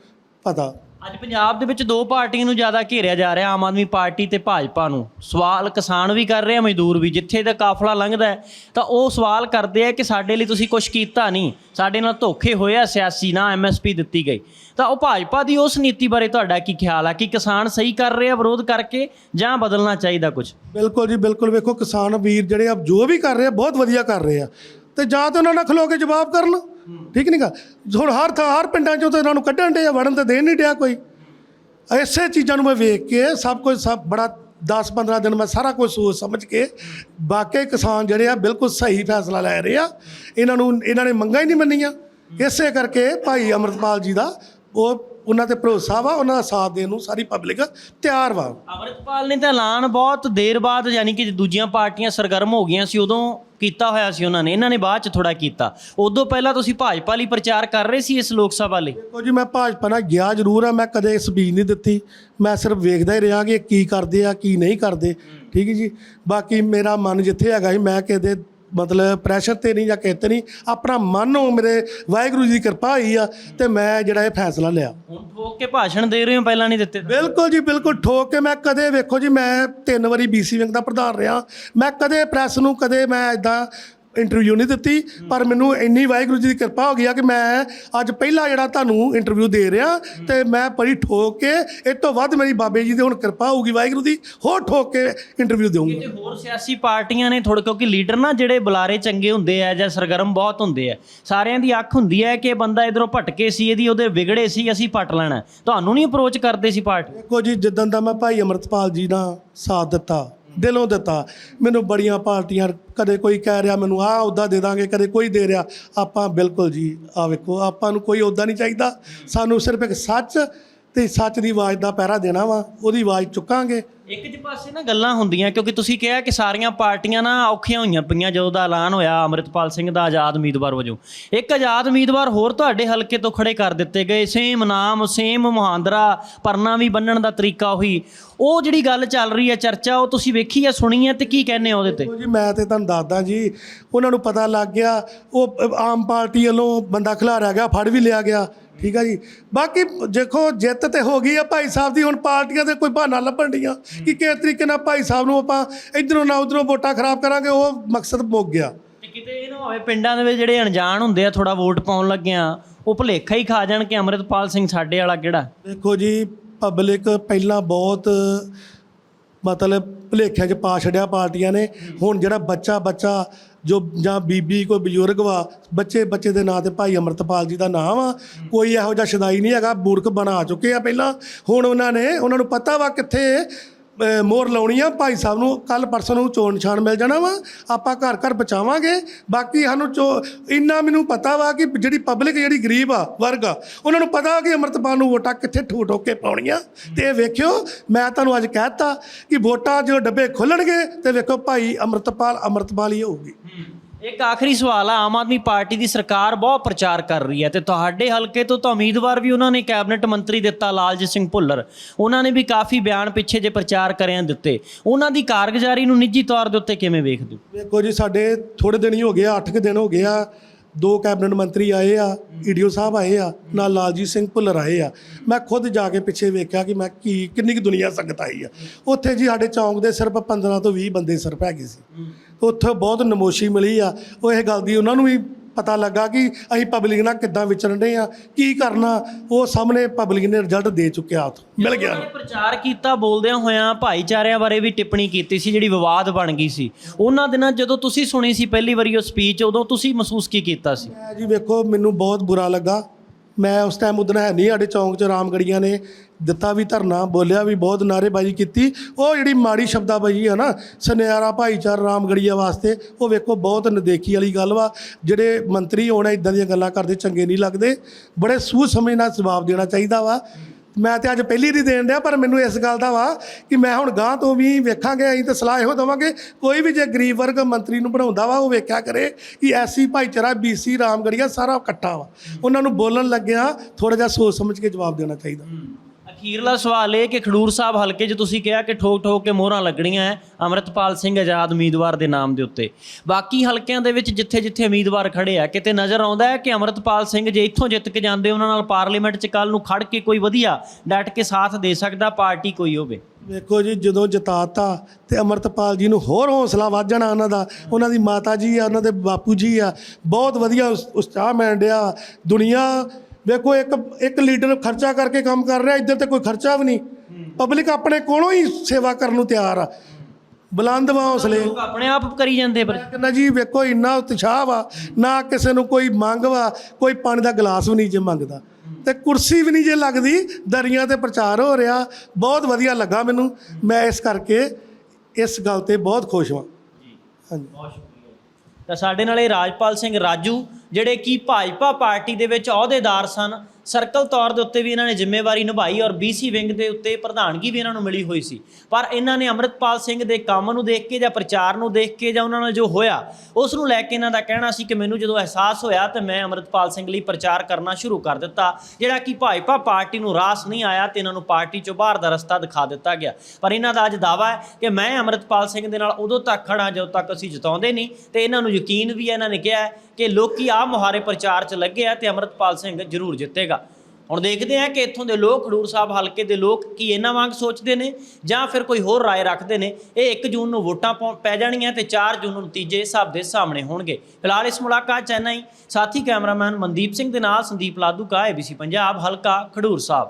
ਪਤਾ। ਅੱਜ ਪੰਜਾਬ ਦੇ ਵਿੱਚ ਦੋ ਪਾਰਟੀਆਂ ਨੂੰ ਜ਼ਿਆਦਾ ਘੇਰਿਆ ਜਾ ਰਿਹਾ, ਆਮ ਆਦਮੀ ਪਾਰਟੀ ਤੇ ਭਾਜਪਾ ਨੂੰ। ਸਵਾਲ ਕਿਸਾਨ ਵੀ ਕਰ ਰਹੇ ਆ, ਮਜ਼ਦੂਰ ਵੀ। ਜਿੱਥੇ ਦਾ ਕਾਫਲਾ ਲੰਘਦਾ ਹੈ, ਤਾਂ ਉਹ ਸਵਾਲ ਕਰਦੇ ਆ ਕਿ ਸਾਡੇ ਲਈ ਤੁਸੀਂ ਕੁਝ ਕੀਤਾ ਨਹੀਂ। ਸਾਡੇ ਨਾਲ ਧੋਖੇ ਹੋਏ ਆ, ਸਿਆਸੀ ਨਾ ਐਮਐਸਪੀ ਦਿੱਤੀ ਗਈ। ਤਾਂ ਉਹ ਭਾਜਪਾ ਦੀ ਉਸ ਨੀਤੀ ਬਾਰੇ ਤੁਹਾਡਾ ਕੀ ਖਿਆਲ ਆ? ਕਿ ਕਿਸਾਨ ਸਹੀ ਕਰ ਰਹੇ ਆ ਵਿਰੋਧ ਕਰਕੇ ਜਾਂ ਬਦਲਣਾ ਚਾਹੀਦਾ ਕੁਝ ਬਿਲਕੁਲ ਜੀ, ਬਿਲਕੁਲ ਵੇਖੋ, ਕਿਸਾਨ ਵੀਰ ਜਿਹੜੇ ਆ, ਜੋ ਵੀ ਕਰ ਰਹੇ ਆ, ਬਹੁਤ ਵਧੀਆ ਕਰ ਰਹੇ ਆ। ਤੇ ਜਾਂ ਤਾਂ ਉਹਨਾਂ ਨਾਲ ਖਲੋ ਕੇ ਜਵਾਬ ਕਰਨ ਠੀਕ ਨਹੀਂ ਗਾ? ਹੁਣ ਹਰ ਥਾਂ, ਹਰ ਪਿੰਡਾਂ ਚੋਂ ਤਾਂ ਇਹਨਾਂ ਨੂੰ ਕੱਢਣ ਦੇ ਆ, ਵੜਨ ਤੇ ਦੇ ਨਹੀਂ ਡਿਆ ਕੋਈ। ਐਸੇ ਚੀਜ਼ਾਂ ਨੂੰ ਮੈਂ ਵੇਖ ਕੇ ਸਭ ਕੁਝ, ਸਭ ਬੜਾ 10-15 ਦਿਨ ਮੈਂ ਸਾਰਾ ਕੁਝ ਸੋਚ ਸਮਝ ਕੇ ਬਾਕੀ ਕਿਸਾਨ ਜਿਹੜੇ ਆ ਬਿਲਕੁਲ ਸਹੀ ਫੈਸਲਾ ਲੈ ਰਹੇ ਆ। ਇਹਨਾਂ ਨੂੰ, ਇਹਨਾਂ ਨੇ ਮੰਗਾਂ ਹੀ ਨਹੀਂ ਮੰਨੀਆਂ। ਇਸੇ ਕਰਕੇ ਭਾਈ ਅਮਰਤਪਾਲ ਜੀ ਦਾ ਉਹ ਉਹਨਾਂ ਤੇ ਭਰੋਸਾ ਵਾ ਉਹਨਾਂ ਦਾ ਸਾਥ ਦੇਣ ਨੂੰ ਸਾਰੀ ਪਬਲਿਕ ਤਿਆਰ ਵਾ। ਅਮਰਿਤਪਾਲ ਨੇ ਤਾਂ ਐਲਾਨ ਬਹੁਤ ਦੇਰ ਬਾਅਦ ਯਾਨੀ ਕਿ ਦੂਜੀਆਂ ਪਾਰਟੀਆਂ ਸਰਗਰਮ ਹੋ ਗਈਆਂ ਸੀ ਉਦੋਂ ਕੀਤਾ ਹੋਇਆ ਸੀ ਉਹਨਾਂ ਨੇ। ਇਹਨਾਂ ਨੇ ਬਾਅਦ ਚ ਥੋੜਾ ਕੀਤਾ। ਉਦੋਂ ਪਹਿਲਾਂ ਤੁਸੀਂ ਭਾਜਪਾ ਲਈ ਪ੍ਰਚਾਰ ਕਰ ਰਹੇ ਸੀ ਇਸ ਲੋਕ ਸਭਾ ਲਈ? ਦੇਖੋ ਜੀ ਮੈਂ ਭਾਜਪਾ ਨਾਲ ਗਿਆ ਜ਼ਰੂਰ ਆ ਮੈਂ ਕਦੇ ਸਪੀਚ ਨਹੀਂ ਦਿੱਤੀ। ਮੈਂ ਸਿਰਫ ਵੇਖਦਾ ਹੀ ਰਿਹਾ ਕਿ ਕੀ ਕਰਦੇ ਆ ਕੀ ਨਹੀਂ ਕਰਦੇ। ਠੀਕ ਹੈ ਜੀ ਬਾਕੀ ਮੇਰਾ ਮਨ ਜਿੱਥੇ ਹੈਗਾ ਸੀ ਮੈਂ ਕਿਤੇ ਮਤਲਬ ਪ੍ਰੈਸ਼ਰ ਤੇ ਨਹੀਂ ਜਾਂ ਕਿਤੇ ਨਹੀਂ ਆਪਣਾ ਮਨ ਨੂੰ ਮੇਰੇ ਵਾਹਿਗੁਰੂ ਜੀ ਦੀ ਕਿਰਪਾ ਹੋਈ ਆ ਤੇ ਮੈਂ ਜਿਹੜਾ ਇਹ ਫੈਸਲਾ ਲਿਆ ਹੁਣ ਠੋਕ ਕੇ ਭਾਸ਼ਣ ਦੇ ਰਹੇ ਹੋ ਪਹਿਲਾਂ ਨਹੀਂ ਦਿੱਤੇ। ਬਿਲਕੁਲ ਜੀ ਬਿਲਕੁਲ ਠੋਕ ਕੇ ਮੈਂ ਕਦੇ ਵੇਖੋ ਜੀ ਮੈਂ ਤਿੰਨ ਵਾਰੀ ਬੀਸੀ ਵਿੰਗ ਦਾ ਪ੍ਰਧਾਨ ਰਿਹਾ ਮੈਂ ਕਦੇ ਪ੍ਰੈਸ ਨੂੰ ਕਦੇ ਮੈਂ ਇਦਾਂ ਇੰਟਰਵਿਊ ਨਹੀਂ ਦਿੱਤੀ ਪਰ ਮੈਨੂੰ ਇੰਨੀ ਵਾਹਿਗੁਰੂ ਜੀ ਦੀ ਕਿਰਪਾ ਹੋ ਗਈ ਆ ਕਿ ਮੈਂ ਅੱਜ ਪਹਿਲਾ ਜਿਹੜਾ ਤੁਹਾਨੂੰ ਇੰਟਰਵਿਊ ਦੇ ਰਿਹਾ ਤੇ ਮੈਂ ਬੜੀ ਠੋਕ ਕੇ ਇਸ ਤੋਂ ਵੱਧ ਮੇਰੀ ਬਾਬੇ ਜੀ ਦੀ ਹੁਣ ਕਿਰਪਾ ਹੋਊਗੀ ਵਾਹਿਗੁਰੂ ਦੀ ਹੋਰ ਠੋਕ ਕੇ ਇੰਟਰਵਿਊ ਦੇਵਾਂਗਾ ਤੇ ਹੋਰ ਸਿਆਸੀ ਪਾਰਟੀਆਂ ਨੇ ਥੋੜੇ ਕਿਉਂਕਿ ਲੀਡਰ ਨਾ ਜਿਹੜੇ ਬੁਲਾਰੇ ਚੰਗੇ ਹੁੰਦੇ ਆ ਜਾਂ ਸਰਗਰਮ ਬਹੁਤ ਹੁੰਦੇ ਆ ਸਾਰਿਆਂ ਦੀ ਅੱਖ ਹੁੰਦੀ ਹੈ ਕਿ ਇਹ ਬੰਦਾ ਇਧਰੋਂ ਭਟਕੇ ਸੀ ਇਹਦੀ ਉਹਦੇ ਵਿਗੜੇ ਸੀ ਅਸੀਂ ਪਟ ਲੈਣਾ। ਤੁਹਾਨੂੰ ਨਹੀਂ ਅਪਰੋਚ ਕਰਦੇ ਸੀ ਪਾਰਟੀ ਦੇਖੋ ਜੀ ਜਿੱਦਣ ਦਾ ਮੈਂ ਭਾਈ ਅਮਰਤਪਾਲ ਜੀ ਨਾਲ ਸਾਥ ਦਿੱਤਾ ਦਿਲੋਂ ਦਿੱਤਾ। ਮੈਨੂੰ ਬੜੀਆਂ ਪਾਰਟੀਆਂ, ਕਦੇ ਕੋਈ ਕਹਿ ਰਿਹਾ, ਮੈਨੂੰ ਆਹ ਅਹੁਦਾ ਦੇ ਦਾਂਗੇ, ਕਦੇ ਕੋਈ ਦੇ ਰਿਹਾ। ਆਪਾਂ ਬਿਲਕੁਲ ਜੀ ਆ ਵੇਖੋ, ਆਪਾਂ ਨੂੰ ਕੋਈ ਅਹੁਦਾ ਨਹੀਂ ਚਾਹੀਦਾ। ਸਾਨੂੰ ਸਿਰਫ ਇੱਕ ਸੱਚ ਤੇ ਸੱਚ ਦੀ ਆਵਾਜ਼ ਦਾ ਪਹਿਰਾ ਦੇਣਾ ਵਾ, ਉਹਦੀ ਆਵਾਜ਼ ਚੁੱਕਾਂਗੇ। ਇੱਕ ਜਿਹੇ ਪਾਸੇ ਨਾ ਗੱਲਾਂ ਹੁੰਦੀਆਂ, ਕਿਉਂਕਿ ਤੁਸੀਂ ਕਿਹਾ ਕਿ ਸਾਰੀਆਂ ਪਾਰਟੀਆਂ ਨਾ ਔਖੀਆਂ ਹੋਈਆਂ ਪਈਆਂ ਜਦੋਂ ਦਾ ਐਲਾਨ ਹੋਇਆ ਅਮਰਿਤਪਾਲ ਸਿੰਘ ਦਾ ਆਜ਼ਾਦ ਉਮੀਦਵਾਰ ਵਜੋਂ। ਇੱਕ ਆਜ਼ਾਦ ਉਮੀਦਵਾਰ ਹੋਰ ਤੁਹਾਡੇ ਹਲਕੇ ਤੋਂ ਖੜੇ ਕਰ ਦਿੱਤੇ ਗਏ। ਸੇਮ ਨਾਮ ਸੇਮ ਮੁਹਾਂਦਰਾ, ਪਰਨਾ ਵੀ ਬੰਨਣ ਦਾ ਤਰੀਕਾ ਉਹੀ। ਉਹ ਜਿਹੜੀ ਗੱਲ ਚੱਲ ਰਹੀ ਹੈ ਚਰਚਾ, ਉਹ ਤੁਸੀਂ ਵੇਖੀ ਹੈ, ਸੁਣੀ ਹੈ ਤੇ ਕੀ ਕਹਿੰਦੇ ਹੋ ਉਹਦੇ ਤੇ? ਦੇਖੋ ਜੀ, ਮੈਂ ਤੇ ਤੁਹਾਨੂੰ ਦੱਸਦਾ ਜੀ, ਉਹਨਾਂ ਨੂੰ ਪਤਾ ਲੱਗ ਗਿਆ, ਉਹ ਆਮ ਪਾਰਟੀ ਵੱਲੋਂ ਬੰਦਾ ਖਿਲਾਰਿਆ ਗਿਆ, ਫੜ ਵੀ ਲਿਆ ਗਿਆ, ਠੀਕ ਆ ਜੀ। ਬਾਕੀ ਦੇਖੋ, ਜਿੱਤ ਤੇ ਹੋ ਗਈ ਆ ਭਾਈ ਸਾਹਿਬ ਦੀ, ਹੁਣ ਪਾਰਟੀਆਂ ਤੇ ਕੋਈ ਬਹਾਨਾ ਲੱਭਣ ਡੀਆਂ ਕਿ ਕਿਸ ਤਰੀਕੇ ਨਾਲ ਭਾਈ ਸਾਹਿਬ ਨੂੰ ਆਪਾਂ ਇਧਰੋਂ ਨਾ ਉਧਰੋਂ ਵੋਟਾਂ ਖਰਾਬ ਕਰਾਂਗੇ ਉਹ ਮਕਸਦ ਮੁੱਕ ਗਿਆ। ਕਿਤੇ ਇਹ ਨਾ ਹੋਵੇ ਪਿੰਡਾਂ ਦੇ ਵਿੱਚ ਜਿਹੜੇ ਅਣਜਾਣ ਹੁੰਦੇ ਆ ਥੋੜਾ ਵੋਟ ਪਾਉਣ ਲੱਗਿਆਂ ਉਹ ਭੁਲੇਖਾ ਹੀ ਖਾ ਜਾਣ ਕਿ ਅਮਰਿਤਪਾਲ ਸਿੰਘ ਸਾਡੇ ਵਾਲਾ ਕਿਹੜਾ? ਦੇਖੋ ਜੀ ਪਬਲਿਕ ਪਹਿਲਾਂ ਬਹੁਤ ਮਤਲਬ ਭੁਲੇਖਿਆਂ 'ਚ ਪਾ ਛੱਡਿਆ ਪਾਰਟੀਆਂ ਨੇ। ਹੁਣ ਜਿਹੜਾ ਬੱਚਾ ਬੱਚਾ ਜੋ ਜਾਂ ਬੀਬੀ ਕੋਈ ਬਜ਼ੁਰਗ ਵਾ ਬੱਚੇ ਬੱਚੇ ਦੇ ਨਾਂ ਤੇ ਭਾਈ ਅਮਰਤਪਾਲ ਜੀ ਦਾ ਨਾਮ ਆ। ਕੋਈ ਇਹੋ ਜਿਹਾ ਸ਼ਦਾਈ ਨਹੀਂ ਹੈਗਾ ਮੂਰਖ ਬਣਾ ਚੁੱਕੇ ਆ ਪਹਿਲਾਂ। ਹੁਣ ਉਹਨਾਂ ਨੇ ਉਹਨਾਂ ਨੂੰ ਪਤਾ ਵਾ ਕਿੱਥੇ ਅਹ, ਮੋਹਰ ਲਾਉਣੀ ਆ। ਭਾਈ ਸਾਹਿਬ ਨੂੰ ਕੱਲ ਪਰਸੋਂ ਨੂੰ ਚੋਣ ਨਿਸ਼ਾਨ ਮਿਲ ਜਾਣਾ ਵਾ। ਆਪਾਂ ਘਰ ਘਰ ਬਚਾਵਾਂਗੇ ਬਾਕੀ ਸਾਨੂੰ ਚੋ ਇੰਨਾ ਮੈਨੂੰ ਪਤਾ ਵਾ ਕਿ ਜਿਹੜੀ ਪਬਲਿਕ ਜਿਹੜੀ ਗਰੀਬ ਆ ਵਰਗ ਆ ਉਹਨਾਂ ਨੂੰ ਪਤਾ ਕਿ ਅਮਰਤਪਾਲ ਨੂੰ ਵੋਟਾਂ ਕਿੱਥੇ ਠੂ ਠੋਕ ਕੇ ਪਾਉਣੀਆਂ। ਤੇ ਇਹ ਵੇਖਿਓ ਮੈਂ ਤੁਹਾਨੂੰ ਅੱਜ ਕਹਿਤਾ ਕਿ ਵੋਟਾਂ ਜਦੋਂ ਡੱਬੇ ਖੁੱਲਣਗੇ ਤੇ ਵੇਖੋ ਭਾਈ ਅਮਰਤਪਾਲ ਅਮਰਤਪਾਲ ਹੀ ਹੋਊਗੀ। ਇੱਕ ਆਖਰੀ ਸਵਾਲ ਆ, ਆਮ ਆਦਮੀ ਪਾਰਟੀ ਦੀ ਸਰਕਾਰ ਬਹੁਤ ਪ੍ਰਚਾਰ ਕਰ ਰਹੀ ਹੈ ਤੇ ਤੁਹਾਡੇ ਹਲਕੇ ਤੋਂ ਤਾਂ ਉਮੀਦਵਾਰ ਵੀ ਉਹਨਾਂ ਨੇ ਕੈਬਨਿਟ ਮੰਤਰੀ ਦਿੱਤਾ ਲਾਲਜੀਤ ਸਿੰਘ ਭੁੱਲਰ। ਉਹਨਾਂ ਨੇ ਵੀ ਕਾਫੀ ਬਿਆਨ ਪਿੱਛੇ ਜੇ ਪ੍ਰਚਾਰ ਕਰਿਆਂ ਦਿੱਤੇ। ਉਹਨਾਂ ਦੀ ਕਾਰਗੁਜ਼ਾਰੀ ਨੂੰ ਨਿੱਜੀ ਤੌਰ ਦੇ ਉੱਤੇ ਕਿਵੇਂ ਵੇਖਦੇ ਹੋ? ਵੇਖੋ ਜੀ, ਸਾਡੇ ਥੋੜੇ ਦਿਨ ਹੀ ਹੋ ਗਏ ਆ 8 ਕੁ ਦਿਨ ਹੋ ਗਏ ਆ। ਦੋ ਕੈਬਨਿਟ ਮੰਤਰੀ ਆਏ ਆ ਈਡੀਓ ਸਾਹਿਬ ਆਏ ਆ, ਨਾਲ ਲਾਲਜੀਤ ਸਿੰਘ ਭੁੱਲਰ ਆਏ ਆ। ਮੈਂ ਖੁਦ ਜਾ ਕੇ ਪਿੱਛੇ ਵੇਖਿਆ ਕਿ ਮੈਂ ਕੀ, ਕਿੰਨੀ ਕੁ ਦੁਨੀਆ ਸੰਗਤ ਆਈ ਆ। ਉੱਥੇ ਜੀ ਸਾਡੇ ਚੌਂਕ ਦੇ ਸਿਰਫ 15 ਤੋਂ 20 ਬੰਦੇ ਸਿਰਫ ਹੈਗੇ ਸੀ। ਉੱਥੇ ਬਹੁਤ ਨਮੋਸ਼ੀ ਮਿਲੀ ਆ। ਉਹ ਇਹ ਗੱਲ ਦੀ ਉਹਨਾਂ ਨੂੰ ਵੀ ਪਤਾ ਲੱਗਾ ਕਿ ਅਸੀਂ ਪਬਲਿਕ ਨਾਲ ਕਿੱਦਾਂ ਵਿਚਰਨ ਆ। ਕੀ ਕਰਨਾ? ਉਹ ਸਾਹਮਣੇ ਪਬਲਿਕ ਨੇ ਰਿਜ਼ਲਟ ਦੇ ਚੁੱਕਿਆ ਮਿਲ ਗਿਆ। ਉਹਨਾਂ ਨੇ ਪ੍ਰਚਾਰ ਕੀਤਾ ਬੋਲਦਿਆਂ ਹੋਇਆਂ ਭਾਈਚਾਰਿਆਂ ਬਾਰੇ ਵੀ ਟਿੱਪਣੀ ਕੀਤੀ ਸੀ ਜਿਹੜੀ ਵਿਵਾਦ ਬਣ ਗਈ ਸੀ। ਉਹਨਾਂ ਦਿਨਾਂ ਜਦੋਂ ਤੁਸੀਂ ਸੁਣੀ ਸੀ ਪਹਿਲੀ ਵਾਰੀ ਉਹ ਸਪੀਚ ਉਦੋਂ ਤੁਸੀਂ ਮਹਿਸੂਸ ਕੀ ਕੀਤਾ ਸੀ? ਜੀ ਵੇਖੋ ਮੈਨੂੰ ਬਹੁਤ ਬੁਰਾ ਲੱਗਾ। ਮੈਂ ਉਸ ਟਾਈਮ ਉਦਣ ਹੈ ਨਹੀਂ ਸਾਡੇ ਚੌਂਕ 'ਚ ਰਾਮਗੜੀਆਂ ਨੇ। ਦਿੱਤਾ ਵੀ ਧਰਨਾ, ਬੋਲਿਆ ਵੀ ਬਹੁਤ ਨਾਅਰੇਬਾਜ਼ੀ ਕੀਤੀ। ਉਹ ਜਿਹੜੀ ਮਾੜੀ ਸ਼ਬਦਾਬਾਜ਼ੀ ਆ ਨਾ, ਸੁਨਿਆਰਾ ਭਾਈਚਾਰਾ ਰਾਮਗੜੀਆਂ ਵਾਸਤੇ, ਉਹ ਵੇਖੋ ਬਹੁਤ ਨਦੇਖੀ ਵਾਲੀ ਗੱਲ ਵਾ। ਜਿਹੜੇ ਮੰਤਰੀ ਹੋਣ ਇਦਾਂ ਦੀਆਂ ਗੱਲਾਂ ਕਰਦੇ, ਚੰਗੇ ਨਹੀਂ ਲੱਗਦੇ। ਬੜੇ ਸੂਝ ਸਮਝ ਨਾਲ ਜਵਾਬ ਦੇਣਾ ਚਾਹੀਦਾ ਵਾ। ਮੈਂ ਤੇ ਅੱਜ ਪਹਿਲੀ ਨਹੀਂ ਦੇਣ ਡਿਆ, ਪਰ ਮੈਨੂੰ ਇਸ ਗੱਲ ਦਾ ਵਾ ਕਿ ਮੈਂ ਹੁਣ ਗਾਂ ਤੋਂ ਵੀ ਵੇਖਾਂਗੇ, ਅਸੀਂ ਤਾਂ ਸਲਾਹ ਇਹੋ ਦੇਵਾਂਗੇ। ਕੋਈ ਵੀ ਜੇ ਗਰੀਬ ਵਰਗ ਮੰਤਰੀ ਨੂੰ ਬਣਾਉਂਦਾ ਵਾ, ਉਹ ਵੇਖਿਆ ਕਰੇ ਕਿ ਐਸੀ ਭਾਈਚਾਰਾ ਬੀਸੀ ਰਾਮਗੜੀਆ ਸਾਰਾ ਇਕੱਠਾ ਵਾ। ਉਹਨਾਂ ਨੂੰ ਬੋਲਣ ਲੱਗਿਆ ਥੋੜਾ ਜਿਹਾ ਸੋਚ ਸਮਝ ਕੇ ਜਵਾਬ ਦੇਣਾ ਚਾਹੀਦਾ। ਅਖੀਰਲਾ ਸਵਾਲ ਇਹ ਕਿ ਖਡੂਰ ਸਾਹਿਬ ਹਲਕੇ 'ਚ ਤੁਸੀਂ ਕਿਹਾ ਕਿ ਠੋਕ ਠੋਕ ਕੇ ਮੋਹਰਾਂ ਲੱਗਣੀਆਂ ਹੈ ਅਮਰਤਪਾਲ ਸਿੰਘ ਆਜ਼ਾਦ ਉਮੀਦਵਾਰ ਦੇ ਨਾਮ ਦੇ ਉੱਤੇ। ਬਾਕੀ ਹਲਕਿਆਂ ਦੇ ਵਿੱਚ ਜਿੱਥੇ-ਜਿੱਥੇ ਉਮੀਦਵਾਰ ਖੜੇ ਆ ਕਿਤੇ ਨਜ਼ਰ ਆਉਂਦਾ ਹੈ ਕਿ ਅਮਰਤਪਾਲ ਸਿੰਘ ਜੇ ਇੱਥੋਂ ਜਿੱਤ ਕੇ ਜਾਂਦੇ, ਉਹਨਾਂ ਨਾਲ ਪਾਰਲੀਮੈਂਟ 'ਚ ਕੱਲ ਨੂੰ ਖੜ ਕੇ ਕੋਈ ਵਧੀਆ ਡਟ ਕੇ ਸਾਥ ਦੇ ਸਕਦਾ, ਪਾਰਟੀ ਕੋਈ ਹੋਵੇ? ਵੇਖੋ ਜੀ, ਜਦੋਂ ਜਿਤਾਤਾ ਤੇ ਅਮਰਤਪਾਲ ਜੀ ਨੂੰ ਹੋਰ ਹੌਸਲਾ ਵੱਧ ਜਾਣਾ ਉਹਨਾਂ ਦਾ, ਉਹਨਾਂ ਦੀ ਮਾਤਾ ਜੀ ਆ, ਉਹਨਾਂ ਦੇ ਬਾਪੂ ਜੀ ਆ, ਬਹੁਤ ਵਧੀਆ ਉਤਸ਼ਾਹ ਮਿਲਣ ਡਿਆ। ਦੁਨੀਆ ਵੇਖੋ ਇੱਕ ਇੱਕ ਲੀਡਰ ਖਰਚਾ ਕਰਕੇ ਕੰਮ ਕਰ ਰਿਹਾ ਇੱਧਰ ਤੇ ਕੋਈ ਖਰਚਾ ਵੀ ਨਹੀਂ। ਪਬਲਿਕ ਆਪਣੇ ਕੋਲੋਂ ਹੀ ਸੇਵਾ ਕਰਨ ਨੂੰ ਤਿਆਰ ਆ। ਬੁਲੰਦ ਵਾ ਹੌਸਲੇ ਲੋਕ ਆਪਣੇ ਆਪ ਕਰੀ ਜਾਂਦੇ ਪਰ। ਕਹਿੰਦਾ ਜੀ ਵੇਖੋ ਇੰਨਾ ਉਤਸ਼ਾਹ ਵਾ ਨਾ ਕਿਸੇ ਨੂੰ ਕੋਈ ਮੰਗ ਵਾ ਕੋਈ ਪਾਣੀ ਦਾ ਗਲਾਸ ਵੀ ਨਹੀਂ ਜੇ ਮੰਗਦਾ। ਤੇ ਕੁਰਸੀ ਵੀ ਨਹੀਂ ਜੇ ਲੱਗਦੀ ਦਰੀਆਂ ਤੇ ਪ੍ਰਚਾਰ ਹੋ ਰਿਹਾ ਬਹੁਤ ਵਧੀਆ ਲੱਗਾ ਮੈਨੂੰ। ਮੈਂ ਇਸ ਕਰਕੇ ਇਸ ਗੱਲ ਤੇ ਬਹੁਤ ਖੁਸ਼ ਹਾਂ ਹਾਂਜੀ ਤਾਂ ਸਾਡੇ ਨਾਲ ਇਹ ਰਾਜਪਾਲ ਸਿੰਘ ਰਾਜੂ ਜਿਹੜੇ ਕਿ ਭਾਜਪਾ ਪਾਰਟੀ ਦੇ ਵਿੱਚ ਅਹੁਦੇਦਾਰ ਸਨ। ਸਰਕਲ ਤੌਰ ਦੇ ਉੱਤੇ ਵੀ ਇਹਨਾਂ ਨੇ ਜ਼ਿੰਮੇਵਾਰੀ ਨਿਭਾਈ ਔਰ BC ਵਿੰਗ ਦੇ ਉੱਤੇ ਪ੍ਰਧਾਨਗੀ ਵੀ ਇਹਨਾਂ ਨੂੰ ਮਿਲੀ ਹੋਈ ਸੀ। ਪਰ ਇਹਨਾਂ ਨੇ ਅੰਮ੍ਰਿਤਪਾਲ ਸਿੰਘ ਦੇ ਕੰਮ ਨੂੰ ਦੇਖ ਕੇ ਜਾਂ ਪ੍ਰਚਾਰ ਨੂੰ ਦੇਖ ਕੇ ਜਾਂ ਉਹਨਾਂ ਨਾਲ ਜੋ ਹੋਇਆ, ਉਸ ਨੂੰ ਲੈ ਕੇ ਇਹਨਾਂ ਦਾ ਕਹਿਣਾ ਸੀ ਕਿ ਮੈਨੂੰ ਜਦੋਂ ਅਹਿਸਾਸ ਹੋਇਆ ਤੇ ਮੈਂ ਅੰਮ੍ਰਿਤਪਾਲ ਸਿੰਘ ਲਈ ਪ੍ਰਚਾਰ ਕਰਨਾ ਸ਼ੁਰੂ ਕਰ ਦਿੱਤਾ। ਜਿਹੜਾ ਕਿ ਭਾਜਪਾ ਪਾਰਟੀ ਨੂੰ ਰਾਸ ਨਹੀਂ ਆਇਆ ਤੇ ਇਹਨਾਂ ਨੂੰ ਪਾਰਟੀ ਚੋਂ ਬਾਹਰ ਦਾ ਰਸਤਾ ਦਿਖਾ ਦਿੱਤਾ ਗਿਆ। ਪਰ ਇਹਨਾਂ ਦਾ ਅੱਜ ਦਾਵਾ ਹੈ ਕਿ ਮੈਂ ਅੰਮ੍ਰਿਤਪਾਲ ਸਿੰਘ ਦੇ ਨਾਲ ਉਦੋਂ ਤੱਕ ਖੜਾ ਜਦੋਂ ਤੱਕ ਅਸੀਂ ਜਿਤਾਉਂਦੇ ਨਹੀਂ ਤੇ ਇਹਨਾਂ ਨੂੰ ਯਕੀਨ ਵੀ ਹੈ, ਇਹਨਾਂ ਨੇ ਕਿਹਾ ਕਿ ਲੋਕੀ ਆ ਮੁਹਾਰੇ ਪ੍ਰਚਾਰ 'ਚ ਲੱਗੇ ਆ ਤੇ ਅੰਮ੍ਰਿਤਪਾਲ ਸਿੰਘ ਜ਼ਰੂਰ ਜਿੱਤੇਗਾ ਹੁਣ ਦੇਖਦੇ ਹਾਂ ਕਿ ਇੱਥੋਂ ਦੇ ਲੋਕ ਖਡੂਰ ਸਾਹਿਬ ਹਲਕੇ ਦੇ ਲੋਕ ਕੀ ਇਹਨਾਂ ਵਾਂਗ ਸੋਚਦੇ ਨੇ ਜਾਂ ਫਿਰ ਕੋਈ ਹੋਰ رائے ਰੱਖਦੇ ਨੇ ਇਹ 1 ਜੂਨ ਨੂੰ ਵੋਟਾਂ ਪਾਉ- ਪੈ ਜਾਣੀਆਂ ਤੇ 4 ਜੂਨ ਨੂੰ ਨਤੀਜੇ ਸਭ ਦੇ ਸਾਹਮਣੇ ਹੋਣਗੇ ਫਿਲਹਾਲ ਇਸ ਮੁਲਾਕਾਤ ਚੈਨਈ ਸਾਥੀ ਕੈਮਰਾਮੈਨ ਮਨਦੀਪ ਸਿੰਘ ਦੇ ਨਾਲ ਸੰਦੀਪ ਲਾਦੂ ਕਾ ABC ਪੰਜਾਬ ਹਲਕਾ ਖਡੂਰ ਸਾਹਿਬ